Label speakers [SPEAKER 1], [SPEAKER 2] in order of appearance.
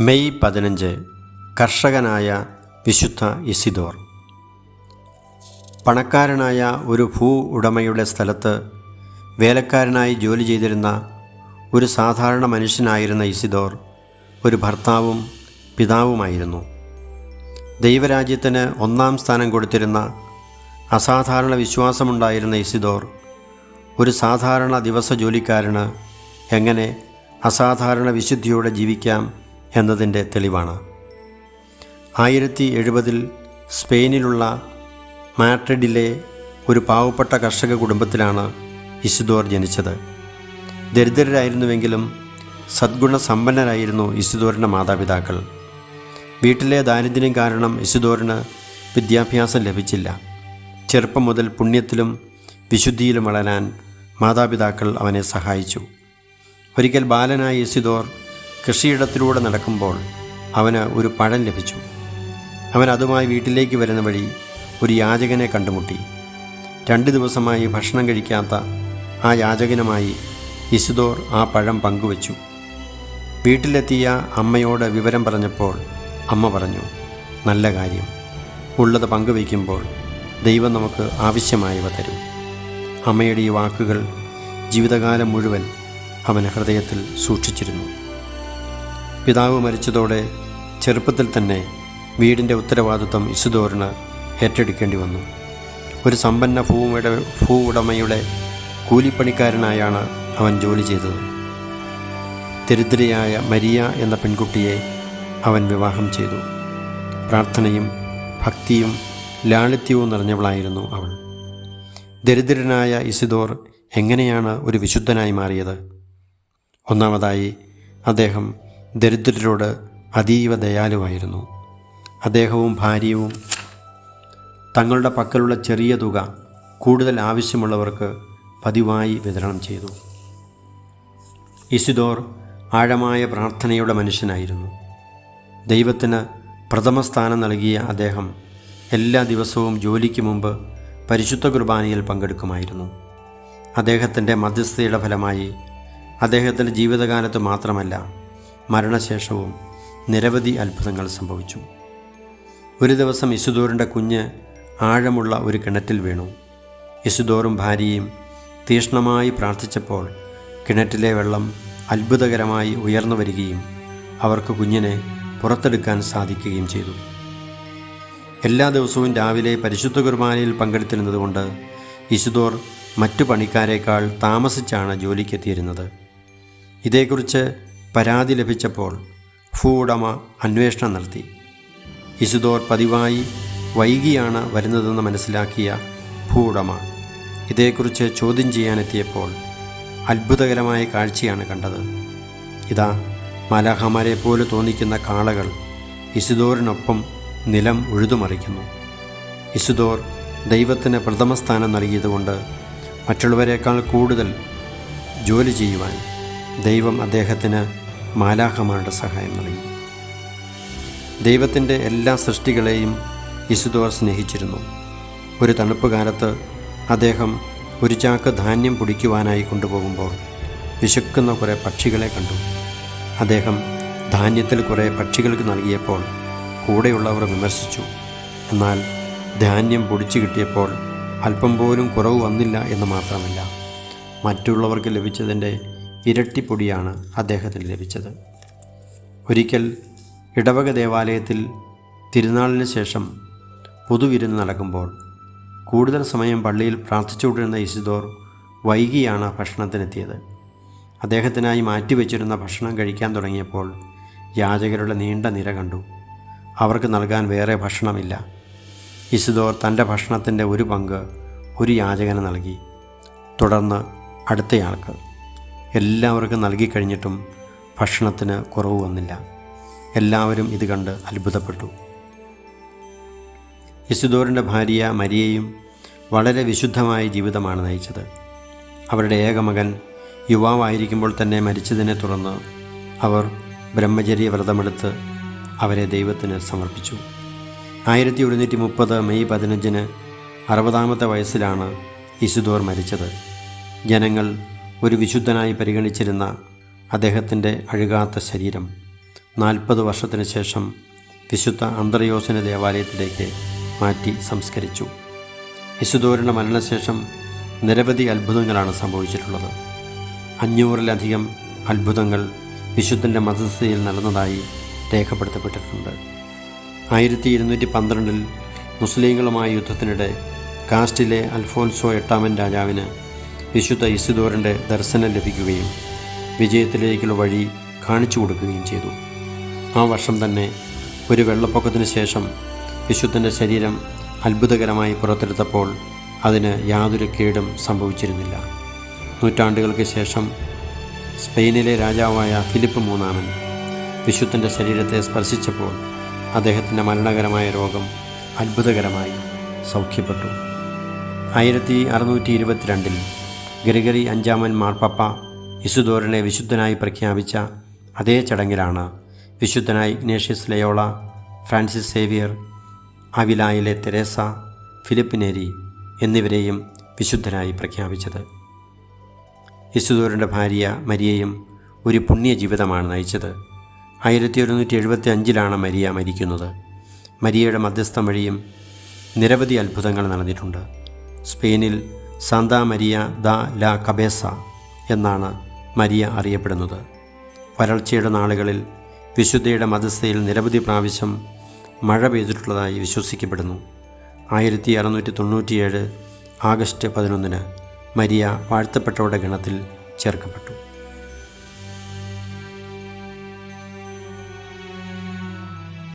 [SPEAKER 1] May പതിനഞ്ച് കർഷകനായ വിശുദ്ധ ഇസിദോർ പണക്കാരനായ ഒരു ഭൂ ഉടമയുടെ സ്ഥലത്ത് വേലക്കാരനായി ജോലി ചെയ്തിരുന്ന ഒരു സാധാരണ മനുഷ്യനായിരുന്ന ഇസിദോർ ഒരു ഭർത്താവും പിതാവുമായിരുന്നു. ദൈവരാജ്യത്തിന് ഒന്നാം സ്ഥാനം കൊടുത്തിരുന്ന അസാധാരണ വിശ്വാസമുണ്ടായിരുന്ന ഇസിദോർ ഒരു സാധാരണ ദിവസ ജോലിക്കാരന് എങ്ങനെ അസാധാരണ വിശുദ്ധിയോടെ ജീവിക്കാം എന്നതിന്റെ തെളിവാണ്. ആയിരത്തി എഴുപതിൽ സ്പെയിനിലുള്ള മാട്രിഡിലെ ഒരു പാവപ്പെട്ട കർഷക കുടുംബത്തിലാണ് ഇസിദോർ ജനിച്ചത്. ദരിദ്രരായിരുന്നുവെങ്കിലും സദ്ഗുണസമ്പന്നരായിരുന്നു ഇസിദോറിന്റെ മാതാപിതാക്കൾ. വീട്ടിലെ ദാരിദ്ര്യം കാരണം ഇസിദോറിന് വിദ്യാഭ്യാസം ലഭിച്ചില്ല. ചെറുപ്പം മുതൽ പുണ്യത്തിലും വിശുദ്ധിയിലും വളരാൻ മാതാപിതാക്കൾ അവനെ സഹായിച്ചു. ഒരിക്കൽ ബാലനായ ഇസിദോർ കൃഷിയിടത്തിലൂടെ നടക്കുമ്പോൾ അവന് ഒരു പഴം ലഭിച്ചു. അവൻ അതുമായി വീട്ടിലേക്ക് വരുന്ന വഴി ഒരു യാചകനെ കണ്ടുമുട്ടി. രണ്ട് ദിവസമായി ഭക്ഷണം കഴിക്കാത്ത ആ യാചകനുമായി ഇസുദോർ ആ പഴം പങ്കുവച്ചു. വീട്ടിലെത്തിയ അമ്മയോട് വിവരം പറഞ്ഞപ്പോൾ അമ്മ പറഞ്ഞു നല്ല കാര്യം. ഉള്ളത് പങ്കുവയ്ക്കുമ്പോൾ ദൈവം നമുക്ക് ആവശ്യമായവ തരും. അമ്മയുടെ ഈ വാക്കുകൾ ജീവിതകാലം മുഴുവൻ അവൻ ഹൃദയത്തിൽ സൂക്ഷിച്ചിരുന്നു. പിതാവ് മരിച്ചതോടെ ചെറുപ്പത്തിൽ തന്നെ വീടിന്റെ ഉത്തരവാദിത്വം ഇസുദോറിന് ഏറ്റെടുക്കേണ്ടി വന്നു. ഒരു സമ്പന്ന ഭൂമിയുടെ ഭൂ ഉടമയുടെ കൂലിപ്പണിക്കാരനായാണ് അവൻ ജോലി ചെയ്തത്. ദരിദ്രയായ മരിയ എന്ന പെൺകുട്ടിയെ അവൻ വിവാഹം ചെയ്തു. പ്രാർത്ഥനയും ഭക്തിയും ലാളിത്യവും നിറഞ്ഞവളായിരുന്നു അവൾ. ദരിദ്രനായ ഇസിദോർ എങ്ങനെയാണ് ഒരു വിശുദ്ധനായി മാറിയത്? ഒന്നാമതായി അദ്ദേഹം ദരിദ്രരോട് അതീവ ദയാലുവായിരുന്നു. അദ്ദേഹവും ഭാര്യയും തങ്ങളുടെ പക്കലുള്ള ചെറിയ തുക കൂടുതൽ ആവശ്യമുള്ളവർക്ക് പതിവായി വിതരണം ചെയ്തു. ഇസിദോർ ആഴമായ പ്രാർത്ഥനയുടെ മനുഷ്യനായിരുന്നു. ദൈവത്തിന് പ്രഥമ സ്ഥാനം നൽകിയ അദ്ദേഹം എല്ലാ ദിവസവും ജോലിക്ക് മുമ്പ് പരിശുദ്ധ കുർബാനയിൽ പങ്കെടുക്കുമായിരുന്നു. അദ്ദേഹത്തിന്റെ മധ്യസ്ഥതയുടെ ഫലമായി അദ്ദേഹത്തിന്റെ ജീവിതകാലത്ത് മാത്രമല്ല മരണശേഷവും നിരവധി അത്ഭുതങ്ങൾ സംഭവിച്ചു. ഒരു ദിവസം ഇസുദോറിന്റെ കുഞ്ഞ് ആഴമുള്ള ഒരു കിണറ്റിൽ വീണു. ഇസുദോറും ഭാര്യയും തീഷ്ണമായി പ്രാർത്ഥിച്ചപ്പോൾ കിണറ്റിലെ വെള്ളം അത്ഭുതകരമായി ഉയർന്നു വരികയും അവർക്ക് കുഞ്ഞിനെ പുറത്തെടുക്കാൻ സാധിക്കുകയും ചെയ്തു. എല്ലാ ദിവസവും രാവിലെ പരിശുദ്ധ കുർബാനയിൽ പങ്കെടുത്തിരുന്നതുകൊണ്ട് ഇസുദോർ മറ്റു പണിക്കാരേക്കാൾ താമസിച്ചാണ് ജോലിക്കെത്തിയിരുന്നത്. ഇതേക്കുറിച്ച് പരാതി ലഭിച്ചപ്പോൾ ഭൂവുടമ അന്വേഷണം നടത്തി. ഇസുദോർ പതിവായി വൈകിയാണ് വരുന്നതെന്ന് മനസ്സിലാക്കിയ ഭൂവുടമ ഇതേക്കുറിച്ച് ചോദ്യം ചെയ്യാനെത്തിയപ്പോൾ അത്ഭുതകരമായ കാഴ്ചയാണ് കണ്ടത്. ഇതാ മാലാഹമാരെ പോലെ തോന്നിക്കുന്ന കാളകൾ ഇസുദോറിനൊപ്പം നിലം ഉഴുതുമറിക്കുന്നു. ഇസുദോർ ദൈവത്തിന് പ്രഥമസ്ഥാനം നൽകിയതുകൊണ്ട് മറ്റുള്ളവരെക്കാൾ കൂടുതൽ ജോലി ചെയ്യുവാൻ ദൈവം അദ്ദേഹത്തിന് മാലാഹമാരുടെ സഹായം നൽകി. ദൈവത്തിന്റെ എല്ലാ സൃഷ്ടികളെയും ഇസുദോർ സ്നേഹിച്ചിരുന്നു. ഒരു തണുപ്പ് കാലത്ത് അദ്ദേഹം ഒരു ചാക്ക് ധാന്യം പൊടിക്കുവാനായി കൊണ്ടുപോകുമ്പോൾ വിശക്കുന്ന കുറേ പക്ഷികളെ കണ്ടു. അദ്ദേഹം ധാന്യത്തിൽ കുറേ പക്ഷികൾക്ക് നൽകിയപ്പോൾ കൂടെയുള്ളവർ വിമർശിച്ചു. എന്നാൽ ധാന്യം പൊടിച്ചു കിട്ടിയപ്പോൾ അല്പം പോലും കുറവ് വന്നില്ല എന്ന് മാത്രമല്ല മറ്റുള്ളവർക്ക് ലഭിച്ചതിന്റെ ഇരട്ടി പൊടിയാണ് അദ്ദേഹത്തിന് ലഭിച്ചത്. ഒരിക്കൽ ഇടവക ദേവാലയത്തിൽ തിരുനാളിന് ശേഷം പൊതുവിരുന്ന് നടക്കുമ്പോൾ കൂടുതൽ സമയം പള്ളിയിൽ പ്രാർത്ഥിച്ചുകൊണ്ടിരുന്ന ഇസിദോർ വൈകിയാണ് ഭക്ഷണത്തിനെത്തിയത്. അദ്ദേഹത്തിനായി മാറ്റിവെച്ചിരുന്ന ഭക്ഷണം കഴിക്കാൻ തുടങ്ങിയപ്പോൾ യാചകരുടെ നീണ്ട നിര കണ്ടു. അവർക്ക് നൽകാൻ വേറെ ഭക്ഷണമില്ല. ഇസിദോർ തന്റെ ഭക്ഷണത്തിന്റെ ഒരു പങ്ക് ഒരു യാചകന് നൽകി. തുടർന്ന് അടുത്തയാൾക്ക് എല്ലാവർക്കും നൽകിക്കഴിഞ്ഞിട്ടും ഭക്ഷണത്തിന് കുറവ് വന്നില്ല. എല്ലാവരും ഇത് കണ്ട് അത്ഭുതപ്പെട്ടു. ഇസുദോറിന്റെ ഭാര്യ മരിയയും വളരെ വിശുദ്ധമായ ജീവിതമാണ് നയിച്ചത്. അവരുടെ ഏകമകൻ യുവാവായിരിക്കുമ്പോൾ തന്നെ മരിച്ചതിനെ തുടർന്ന് അവർ ബ്രഹ്മചര്യ വ്രതമെടുത്ത് അവരെ ദൈവത്തിന് സമർപ്പിച്ചു. ആയിരത്തി ഒരുന്നൂറ്റി മുപ്പത് മെയ് പതിനഞ്ചിന് അറുപതാമത്തെ വയസ്സിലാണ് ഇസുദോർ മരിച്ചത്. ജനങ്ങൾ ഒരു വിശുദ്ധനായി പരിഗണിച്ചിരുന്ന അദ്ദേഹത്തിന്റെ അഴുകാത്ത ശരീരം നാൽപ്പത് വർഷത്തിന് ശേഷം വിശുദ്ധ അന്തർയോസന ദേവാലയത്തിലേക്ക് മാറ്റി സംസ്കരിച്ചു. ഇസുദോറിന്റെ മരണശേഷം നിരവധി അത്ഭുതങ്ങളാണ് സംഭവിച്ചിട്ടുള്ളത്. അഞ്ഞൂറിലധികം അത്ഭുതങ്ങൾ വിശുദ്ധന്റെ മതസ്ഥയിൽ നടന്നതായി രേഖപ്പെടുത്തപ്പെട്ടിട്ടുണ്ട്. ആയിരത്തി ഇരുന്നൂറ്റി പന്ത്രണ്ടിൽ മുസ്ലിങ്ങളുമായ യുദ്ധത്തിനിടെ കാസ്റ്റിലെ അൽഫോൻസോ എട്ടാമൻ രാജാവിന് വിശുദ്ധ ഇസുദോറിന്റെ ദർശനം ലഭിക്കുകയും വിജയത്തിലേക്കുള്ള വഴി കാണിച്ചു കൊടുക്കുകയും ചെയ്തു. ആ വർഷം തന്നെ ഒരു വെള്ളപ്പൊക്കത്തിന് ശേഷം വിശുദ്ധന്റെ ശരീരം അത്ഭുതകരമായി പുറത്തെടുത്തപ്പോൾ അതിന് യാതൊരു കേടും സംഭവിച്ചിരുന്നില്ല. നൂറ്റാണ്ടുകൾക്ക് ശേഷം സ്പെയിനിലെ രാജാവായ ഫിലിപ്പ് മൂന്നാമൻ വിശുദ്ധന്റെ ശരീരത്തെ സ്പർശിച്ചപ്പോൾ അദ്ദേഹത്തിന്റെ മരണകരമായ രോഗം അത്ഭുതകരമായി സൗഖ്യപ്പെട്ടു. ആയിരത്തി അറുന്നൂറ്റി ഇരുപത്തിരണ്ടിൽ ഗ്രിഗറി അഞ്ചാമൻ മാർപ്പാപ്പ ഇസുദോറിനെ വിശുദ്ധനായി പ്രഖ്യാപിച്ച അതേ ചടങ്ങിലാണ് വിശുദ്ധനായ ഇഗ്നേഷ്യസ് ലയോള ഫ്രാൻസിസ് സേവിയർ അവിലായിലെ തെരേസ ഫിലിപ്പിനേരി എന്നിവരെയും വിശുദ്ധനായി പ്രഖ്യാപിച്ചത്. ഇസുദോറിന്റെ ഭാര്യ മരിയയും ഒരു പുണ്യ ജീവിതമാണ് നയിച്ചത്. ആയിരത്തി ഒരുന്നൂറ്റി എഴുപത്തി അഞ്ചിലാണ് മരിയ മരിക്കുന്നത്. മരിയയുടെ മധ്യസ്ഥം വഴിയും നിരവധി അത്ഭുതങ്ങൾ നടന്നിട്ടുണ്ട്. സ്പെയിനിൽ Santa Maria de la Cabeza എന്നാണ് മരിയ അറിയപ്പെടുന്നത്. വരൾച്ചയുടെ നാളുകളിൽ വിശുദ്ധയുടെ മതസ്ഥയിൽ നിരവധി പ്രാവശ്യം മഴ പെയ്തിട്ടുള്ളതായി വിശ്വസിക്കപ്പെടുന്നു. ആയിരത്തി അറുന്നൂറ്റി തൊണ്ണൂറ്റിയേഴ് ആഗസ്റ്റ് പതിനൊന്നിന് മരിയ വാഴ്ത്തപ്പെട്ടവരുടെ ഗണത്തിൽ ചേർക്കപ്പെട്ടു.